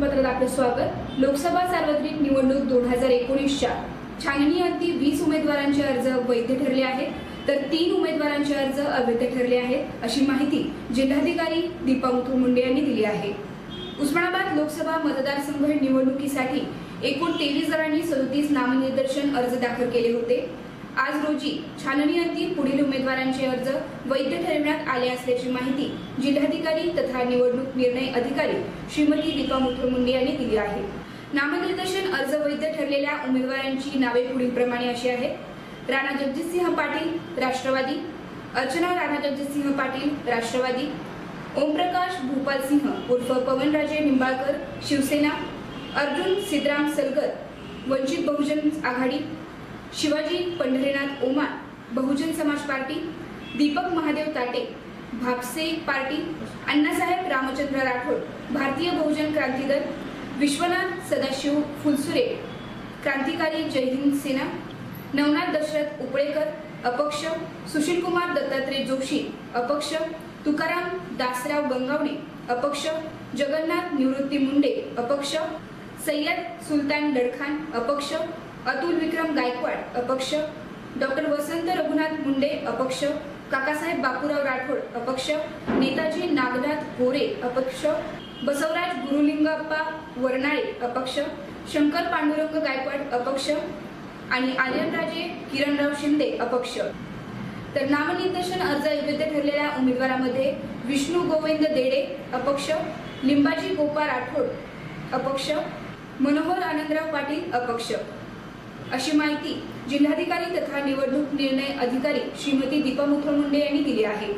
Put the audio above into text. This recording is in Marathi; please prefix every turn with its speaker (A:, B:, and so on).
A: बातमीपत्रात आपलं स्वागत. लोकसभा सार्वत्रिक निवडणूक दोन हजार एकोणीसच्या छाननी अंती वीस उमेदवारांचे अर्ज वैध ठरले आहेत. तर तीन उमेदवारांचे अर्ज अवैध ठरले आहेत अशी माहिती जिल्हाधिकारी दीपा मुथू मुंडे यांनी दिली आहे. उस्मानाबाद लोकसभा मतदारसंघ निवडणुकीसाठी एकूण तेवीस जणांनी सदोतीस नामनिर्देशन अर्ज दाखल केले होते. आज रोजी छाननी अंती पुढील उमेदवारांचे अर्ज वैध ठरवण्यात आले असल्याची माहिती जिल्हाधिकारी तथा निवडणूक निर्णय अधिकारी श्रीमती दीपा मुथू मुंडे यांनी दिली आहे. नामनिर्देशन अर्ज वैध ठरलेल्या उमेदवारांची नावे पुढील प्रमाणे अशी आहेत. राणा जगजितसिंह पाटील राष्ट्रवादी. अर्चना राणा जगजितसिंह पाटील राष्ट्रवादी. ओमप्रकाश भूपाल सिंह उर्फ Pawanraje Nimbalkar Shiv Sena. Arjun Siddharam Salgar Vanchit Bahujan Aghadi. Shivaji Pandharinath Oman Bahujan Samaj party Deepak Mahadev Tate Bhapse party Annasaheb Ramchandra Rathod Bharatiya Bahujan क्रांती दल विश्वनाथ सदाशिव फुलसुरे क्रांतिकारी जय हिंद सेना नवनाथ दशरथ उपळेकर अपक्ष सुशीलकुमार दत्तात्रय जोशी अपक्ष तुकाराम दासराव गंगावणे अपक्ष जगन्नाथ निवृत्ती मुंडे अपक्ष सय्यद सुलतान लडखान अपक्ष अतुल विक्रम गायकवाड अपक्ष. डॉक्टर वसंत रघुनाथ मुंडे अपक्ष. काकासाहेब बापूराव राठोड अपक्ष. नेताजी नागनाथ गोरे अपक्ष. बसवराज गुरुलिंगप्पा वर्नाळे अपक्ष. शंकर पांडुरंग गायकवाड अपक्ष. आणि आर्यनराजे किरणराव शिंदे अपक्ष. तर नामनिर्देशन अर्ज अयोग्य ठरलेल्या उमेदवारामध्ये विष्णू गोविंद देडे अपक्ष. लिंबाजी गोपा राठोड अपक्ष. मनोहर आनंदराव पाटील अपक्ष. अशी माहिती जिल्हाधिकारी तथा निवडणूक निर्णय अधिकारी श्रीमती दीपा मुथळ मुंडे यांनी दिली आहे.